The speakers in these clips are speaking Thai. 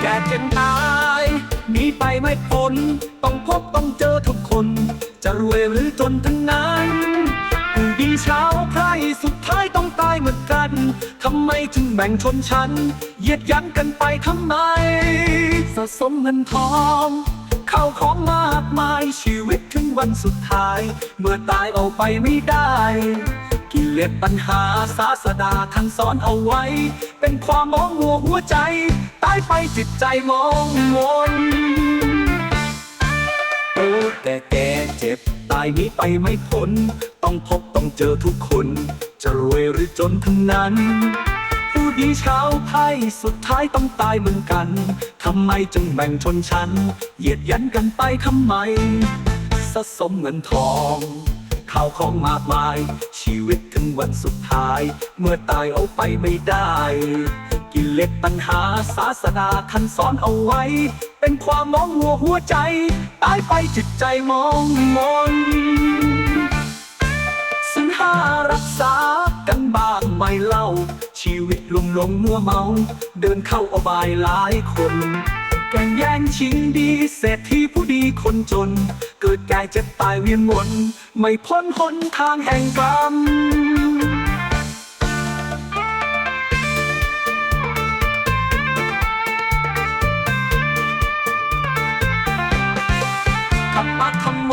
เจ็บตายหนีไปไม่พ้น ต้องพบต้องเจอทุกคน จะรวยหรือจนทั้งนั้นผู้ดีเช้าไพรสุดท้ายต้องตายเหมือนกัน ทำไมจึงแบ่งชนชั้นเหยียดยันกันไปทำไม สะสมเงินทองเข้าของมากมายชีวิตถึงวันสุดท้าย เมื่อตายเอาไปไม่ได้ กิเลสปัญหาศาสดาท่านสอนเอาไว้ เป็นความมองมัวหัวใจ ตายไปจิตใจมองมนโอ้แต่แกเจ็บ ตายนี้ไปไม่พ้น ต้องพบต้องเจอทุกคน จะรวยหรือจนทั้งนั้น ผู้ดีชาวไพ่สุดท้ายต้องตายเหมือนกัน ทำไมจึงแบ่งชนชั้น เหยียดยันกันไปทำไม สะสมเงินทอง ข้าวของมากมาย ชีวิตถึงวันสุดท้าย เมื่อตายเอาไปไม่ได้ กิเลสปัญหาศาสนาท่านสอนเอาไว้ เป็นความมองมัวหัวใจ ตายไปจิตใจมองมนสัญหารักษากันบ้างไม่เล่า ชีวิตลุ่มหลงมัวเมา เดินเข้าอบายหลายคน แก่งแย่งชิงดีเศรษฐีผู้ดีคนจน กิดแก่เจ็บตายเวียนวนไม่พ้นหนทางแห่งกรรมธรรมะธรรมโม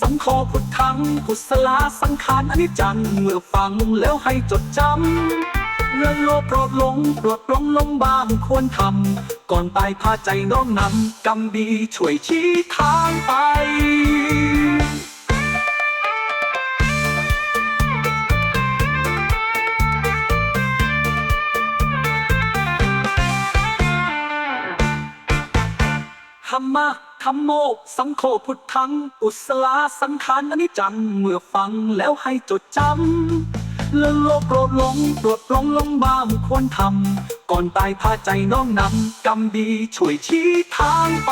สังโฆพุทธังกุศลาสังขารอนิจจัง เมื่อฟังแล้วให้จดจำ เรื่องโลภโปรดหลงโปรดปลงลงบ้างควรทำ ก่อนตายพาใจน้อมนำกรรมดีช่วยชี้ทางไปธรรมะธรรมโม สังโฆพุทธัง อุสลาสังขารอนิจจัง เมื่อฟังแล้วให้จดจำ เลื่อนโลกโกรธหลงโปรดปลงลงบ้างควรทำก่อนตายพาใจน้องนำกรรมดีช่วยชี้ทางไป